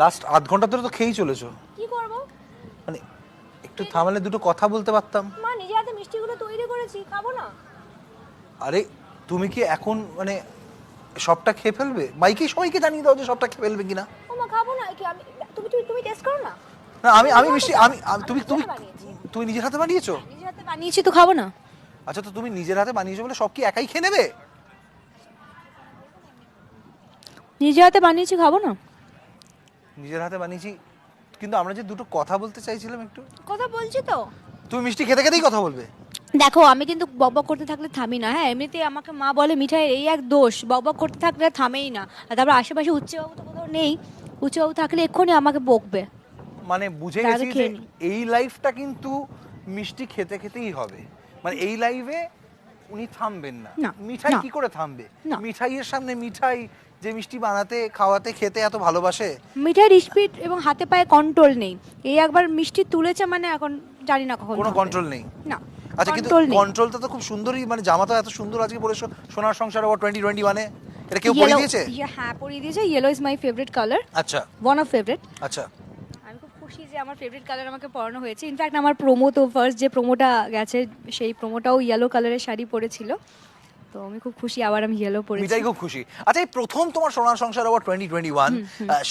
Last আধ ঘণ্টা ধরে তো খেয়েই চলেছো। কি করব? মানে একটু থামালে দুটো কথা বলতে পারতাম। মা নিজে হাতে মিষ্টিগুলো তৈরি করেছি খাব না। আরে তুমি কি এখন মানে সবটা খেয়ে ফেলবে? মাইকে সবাইকে জানিয়ে দাও যে সবটা খেয়ে ফেলবে কিনা। ও মা খাব না কি আমি তুমি তুমি তুমি টেস্ট করো না। না আমি আমি মিষ্টি আমি তুমি তুমি। তুমি নিজের হাতে বানিয়েছো? নিজে হাতে বানিয়েছি তো খাব না। আচ্ছা তো তুমি নিজের হাতে বানিয়েছো বলে সব কি একাই খেয়ে নেবে? নিজে হাতে বানিয়েছি খাব না। নিজের হাতে বানিয়েছি। কিন্তু আমরা যে দুটো কথা বলতে চাইছিলাম একটু। কথা বলছি তো। তুমি মিষ্টি খেতে খেতেই কথা বলবে। দেখো আমি কিন্তু বকবক করতে থাকলে থামি না। হ্যাঁ এমনিতে আমাকে মা বলে মিঠাইয়ের এই এক দোষ বকবক করতে থাকলে আর থামেই না। আর তারপর আশেপাশে উচ্চবাবু তো কোথাও নেই। উচ্চবাবু থাকলে এক্ষুনি আমাকে বকবে। মানে বুঝে গেছি যে খেয়ে এই লাইফটা কিন্তু মিষ্টি খেতে খেতেই হবে। মানে এই লাইফে উনি থামবেন না। না, মিঠাই না। কি করে থামবে? না। মিঠাইয়ের সামনে মিঠাই যে মিষ্টি বানাতে খাওয়াতে খেতে এত ভালোবাসে? মিঠাইয়ের স্পিড এবং হাতে পায়ে কন্ট্রোল নেই। এই একবার মিষ্টি তুলেছে মানে এখন জানি না কখন কোনো কন্ট্রোল নেই? না আচ্ছা কিন্তু নেই। কন্ট্রোলটা তো খুব সুন্দরই মানে জামা তো এত সুন্দর আজকে পরেছো সোনার সংসার আবার টোয়েন্টি টোয়েন্টি ওয়ানে এটা কেউ পরিয়ে Yellow- দিয়েছে? ইয়ে, হ্যাঁ পরিয়ে দিয়েছে। Yellow is my favourite colour আচ্ছা। ওয়ান অফ ফেভারিট আচ্ছা। আমি খুব খুশি যে আমার ফেভারিট কালার আমাকে পরানো হয়েছে। ইনফ্যাক্ট আমার প্রোমো তো ফার্স্ট যে প্রোমোটা গেছে সেই প্রোমোটাও ইয়েলো কালারের শাড়ি পরেছিল। তো আমি খুব খুশি আবার আমি ইয়েলো পরেছি। মিঠাই খুব খুশি। আচ্ছা এই প্রথম তোমার সোনার সংসার আবার টোয়েন্টি টোয়েন্টি ওয়ান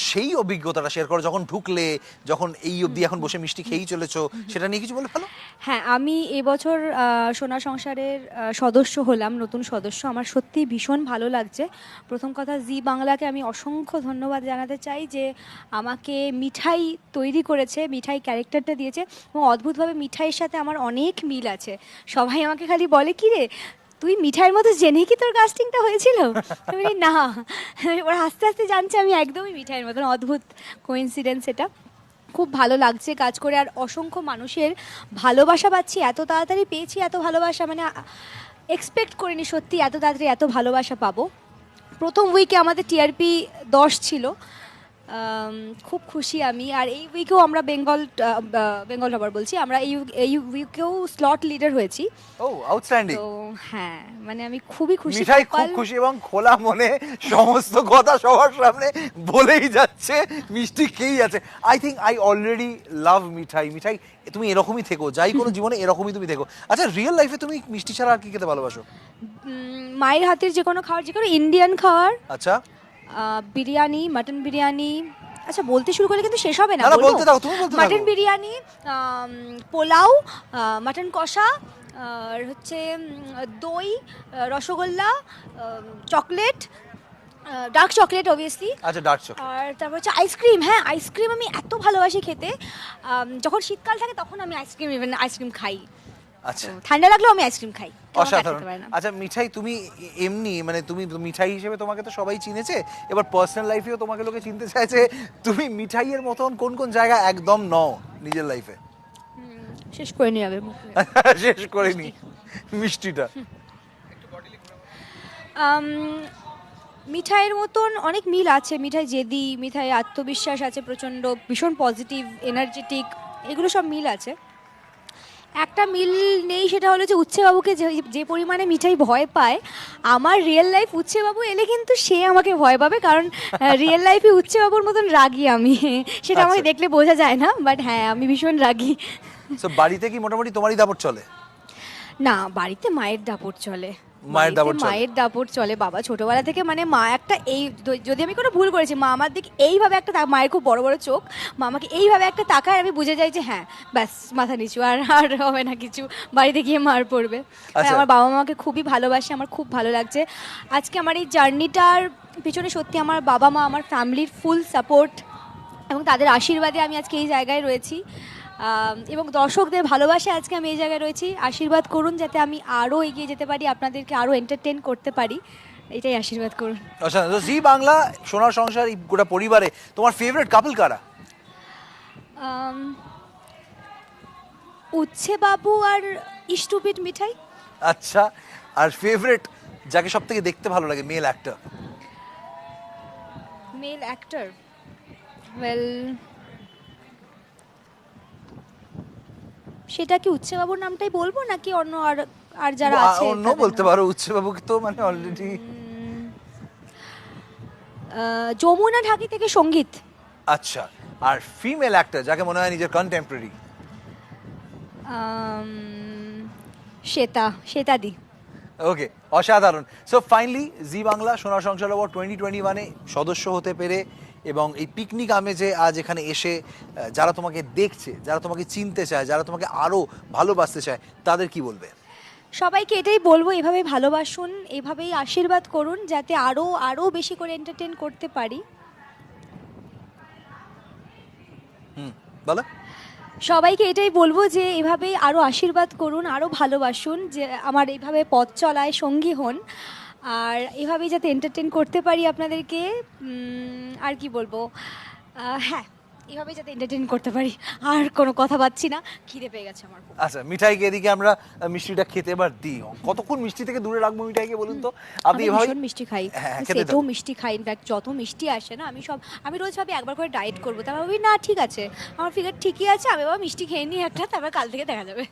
সেই অভিজ্ঞতাটা শেয়ার করো যখন ঢুকলে যখন এই অবধি এখন বসে মিষ্টি খেয়েই চলেছো সেটা নিয়ে কিছু বলে ফেলো? হ্যাঁ আমি এবছর আহ, সোনা সংসারের সদস্য হলাম নতুন সদস্য। আমার সত্যি ভীষণ ভালো লাগছে। প্রথম কথা জি বাংলাকে আমি অসংখ্য ধন্যবাদ জানাতে চাই যে আমাকে মিঠাই তৈরি করেছে মিঠাই ক্যারেক্টারটা দিয়েছে এবং অদ্ভুতভাবে মিঠাইয়ের সাথে আমার অনেক মিল আছে। সবাই আমাকে খালি বলে কি রে তুই মিঠাইয়ের মতো জেনে কি তোর কাস্টিংটা হয়েছিল? বলি, না। ওরা আস্তে আস্তে জানছে আমি একদমই মিঠাইয়ের মতন। অদ্ভুত কোইন্সিডেন্স এটা। খুব ভালো লাগছে কাজ করে আর অসংখ্য মানুষের ভালোবাসা পাচ্ছি। এত তাড়াতাড়ি পেয়েছি এত ভালোবাসা মানে এক্সপেক্ট করিনি সত্যি এত তাড়াতাড়ি এত ভালোবাসা পাবো। প্রথম উইকে আমাদের টিআরপি দশ ছিল। খুব খুশি আমি। আর এই উইকেও আমরা বেঙ্গল বেঙ্গল আবার বলছি। আমরা এই এই উইকেও স্লট লিডার হয়েছি। ও আউটস্ট্যান্ডিং তো হ্যাঁ মানে আমি খুবই খুশি। মিঠাই খুব খুশি এবং খোলা মনে সমস্ত কথা সবার সামনে বলেই যাচ্ছে মিষ্টি খেয়েই যাচ্ছে। I think I already love Mithai. Mithai তুমি এরকমই থেকো। যাই কোনো জীবনে এরকমই তুমি থেকো। আচ্ছা রিয়েল লাইফে তুমি মিষ্টি ছাড়া আর কি খেতে ভালোবাসো? মায়ের হাতের যে কোনো খাবার যে কোনো ইন্ডিয়ান খাবার আচ্ছা। বিরিয়ানি মাটন বিরিয়ানি আচ্ছা বলতে শুরু করলে কিন্তু শেষ হবে না? বলতে দাও, তুমি বলতে মাটন বিরিয়ানি পোলাও মাটন কষা আর হচ্ছে দই rasgulla chocolate dark chocolate obviously আচ্ছা ডার্ক চকলেট। আর তারপর হচ্ছে আইসক্রিম হ্যাঁ আইসক্রিম আমি এত ভালোবাসি খেতে। যখন শীতকাল থাকে তখন আমি আইসক্রিম ইভেন আইসক্রিম খাই। আচ্ছা। ঠান্ডা লাগলেও আমি আইসক্রিম খাই। অসাধারণ। না। আচ্ছা মিঠাই তুমি এমনি মানে তুমি মিঠাই হিসেবে তোমাকে তো সবাই চিনেছে এবার পার্সোনাল লাইফেও তোমাকে লোকে চিনতে চাইছে তুমি মিঠাইয়ের মতন কোন কোন জায়গা একদম নও নিজের লাইফে শেষ করে যাবে মুখে। শেষ করিনি মিষ্টিটা। মিঠাইয়ের মতন অনেক মিল আছে মিঠাই জেদি মিঠাই আত্মবিশ্বাস আছে প্রচণ্ড ভীষণ পজিটিভ এনার্জেটিক এগুলো সব মিল আছে। একটা মিল নেই সেটা হলো যে উচ্ছেবাবুকে যে যে পরিমাণে মিঠাই ভয় পায় আমার রিয়েল লাইফ উচ্ছেবাবু এলে কিন্তু সে আমাকে ভয় পাবে কারণ রিয়েল লাইফে উচ্ছেবাবুর মতন রাগি আমি। সেটা আমাকে আচ্ছা। দেখলে বোঝা যায় না বাট হ্যাঁ আমি ভীষণ রাগি। বাড়িতে কি মোটামুটি তোমারই দাপট চলে? না বাড়িতে মায়ের দাপট চলে। মায়ের দাপট চলে। মায়ের দাপট চলে বাবা ছোটবেলা থেকে মানে মা একটা এই যদি আমি কোনো ভুল করেছি মা আমার দিকে এইভাবে একটা মায়ের খুব বড় বড় চোখ মা আমাকে এইভাবে একটা তাকায় আমি বুঝে যাই যে হ্যাঁ ব্যাস মাথা নিচু আর আর হবে না কিছু বাড়িতে গিয়ে মার পড়বে তাই আচ্ছা। আমার বাবা মাকে খুবই ভালোবাসে আমার খুব ভালো লাগছে আজকে আমার এই জার্নিটার পিছনে সত্যি আমার বাবা মা আমার ফ্যামিলির ফুল সাপোর্ট এবং তাদের আশীর্বাদে আমি আজকে এই জায়গায় রয়েছি এবং দর্শকদের ভালোবাসে আজকে আমি এই জায়গায় রয়েছি। আশীর্বাদ করুন যাতে আমি আরও এগিয়ে যেতে পারি আপনাদেরকে আরও এন্টারটেন করতে পারি। এটাই আশীর্বাদ করুন। তো জি বাংলা সোনার সংসার এই গোটা পরিবারে তোমার ফেভারিট কাপল কারা? উচ্ছে বাবু আর ইস্টুপিট মিঠাই। আচ্ছা আর ফেভারিট যাকে সব থেকে দেখতে ভালো লাগে male actor male actor well সেটা কি উচ্ছে বাবুর নামটাই বলব নাকি অন্য আর আর যারা আছে অন্য বলতে? পারো উচ্চবাবুকে তো মানে অলরেডি যমুনা ঢাকি থেকে সংগীত। আচ্ছা আর ফিমেল অ্যাক্টর যাকে মনে হয় নিজের কন্টেম্পোরারি শ্বেতা শ্বেতা দি ওকে অসাধারণ। সো ফাইনালি জি বাংলা সোনার সংসার অ্যাওয়ার্ড টোয়েন্টি টোয়েন্টি সদস্য হতে পেরে এবং এই পিকনিক আমেজে আজ এখানে এসে যারা তোমাকে দেখছে যারা তোমাকে চিনতে চায় যারা তোমাকে আরও ভালোবাসতে চায় তাদের কি বলবে? সবাইকে এটাই বলব এভাবে ভালোবাসুন এভাবেই আশীর্বাদ করুন যাতে আরও আরও বেশি করে এন্টারটেন করতে পারি। হুম বলো। সবাইকে এটাই বলব যে এভাবেই আরও আশীর্বাদ করুন আরও ভালোবাসুন যে আমার এইভাবে পথ চলায় সঙ্গী হন। আর এভাবেই যাতে এন্টারটেন করতে পারি আপনাদেরকে আর কি বলব? হ্যাঁ এভাবে যাতে এন্টারটেন করতে পারি। আর কোনো কথা পাচ্ছি না খিদে পেয়ে গেছে আমার আচ্ছা মিঠাইকে এদিকে আমরা মিষ্টিটা খেতে এবার দিই। কতক্ষণ মিষ্টি থেকে দূরে রাখব মিঠাইকে বলুন তো? আপনি আমি এভাবে মিষ্টি খাই। হ্যাঁ, সেটাও মিষ্টি খাই ইনফ্যাক্ট যত মিষ্টি আসে না আমি সব আমি রোজ ভাবি একবার করে ডায়েট করব। তারপর ভাবি না ঠিক আছে। আমার ফিগার ঠিকই আছে আমি আবার মিষ্টি খেয়ে নিই একটা তারপর কাল থেকে দেখা যাবে।